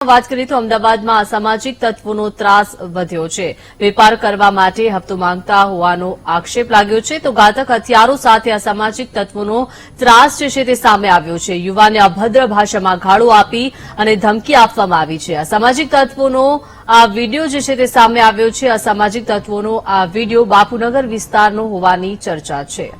વાત કરીએ તો અમદાવાદમાં અસામાજિક તત્વોનો ત્રાસ વધ્યો છે. વેપાર કરવા માટે હપ્તો માંગતા હોવાનો આક્ષેપ લાગ્યો છે. તો ઘાતક હથિયારો સાથે અસામાજિક તત્વોનો ત્રાસ જે છે તે સામે આવ્યો છે. યુવાને અભદ્ર ભાષામાં ગાળો આપી અને ધમકી આપવામાં આવી છે. અસામાજિક તત્વોનો આ વીડિયો જે છે તે સામે આવ્યો છે. અસામાજિક તત્વોનો આ વીડિયો બાપુનગર વિસ્તારનો હોવાની ચર્ચા છે.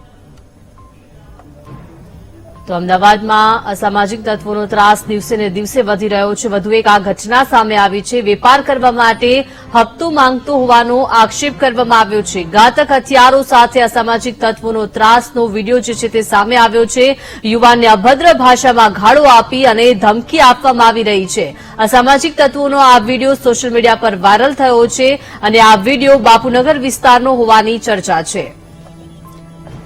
તો અમદાવાદમાં અસામાજિક તત્વોનો ત્રાસ દિવસે ને દિવસે વધી રહ્યો છે. વધુ એક આ ઘટના સામે આવી છે. વેપાર કરવા માટે હપ્તો માંગતો હોવાનો આક્ષેપ કરવામાં આવ્યો છે. ઘાતક હથિયારો સાથે અસામાજિક તત્વોનો ત્રાસનો વીડિયો જે છે તે સામે આવ્યો છે. યુવાનને અભદ્ર ભાષામાં ગાળો આપી અને ધમકી આપવામાં આવી રહી છે. અસામાજિક તત્વોનો આ વીડિયો સોશિયલ મીડિયા પર વાયરલ થયો છે અને આ વીડિયો બાપુનગર વિસ્તારનો હોવાની ચર્ચા છે.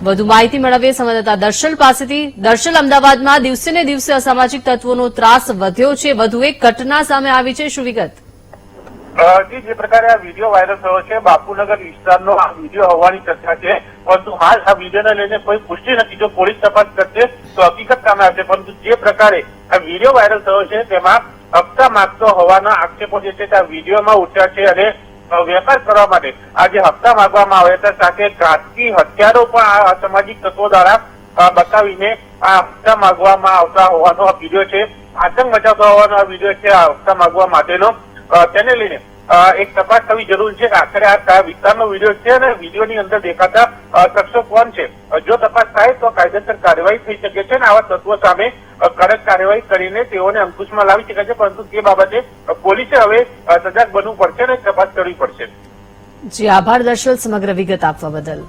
વધુ માહિતી મેળવીએ સંવાદદાતા દર્શલ પાસેથી. દર્શલ, અમદાવાદમાં દિવસે ને દિવસે અસામાજિક તત્વોનો ત્રાસ વધ્યો છે. વધુ એક ઘટના સામે આવી છે. શું વિગત? જી, જે પ્રકારે આ વીડિયો વાયરલ થયો છે, બાપુનગર વિસ્તારનો આ વીડિયો હોવાની ચર્ચા છે. પરંતુ હાલ આ વિડીયોને લઈને કોઈ પુષ્ટિ નથી. જો પોલીસ તપાસ કરશે, તો હકીકત સામે આવશે. પરંતુ જે પ્રકારે આ વીડિયો વાયરલ થયો છે, તેમાં હપ્તા માગતો હોવાના આક્ષેપો જે છે તે આ વિડીયોમાં ઉઠ્યા છે અને વેપાર કરવા માટે. આ જે હપ્તા માંગવામાં આવે છે સાથે ઘાતકી હથિયારો પણ આ અસામાજિક તત્વો દ્વારા બતાવીને આ હપ્તા માંગવામાં આવતા હોવાનો આ વીડિયો છે. આતંક મચાવતો હોવાનો આ વીડિયો છે. આ હપ્તા માંગવા માટેનો. તેને લઈને એક તપાસ થવી જરૂરી છે. કે આખરે આ વિસ્તારનો વીડિયો છે અને વિડીયોની અંદર દેખાતા શખ્સો કોણ છે? જો તપાસ થાય તો કાયદેસર કાર્યવાહી થઈ શકે છે અને આવા તત્વો સામે કડક કાર્યવાહી કરીને તેઓને અંકુશમાં લાવી શકાય છે. પરંતુ તે બાબતે પોલીસે હવે સજાગ બનવું પડશે અને તપાસ કરવી પડશે. જી, આભાર દર્શલ, સમગ્ર વિગત આપવા બદલ.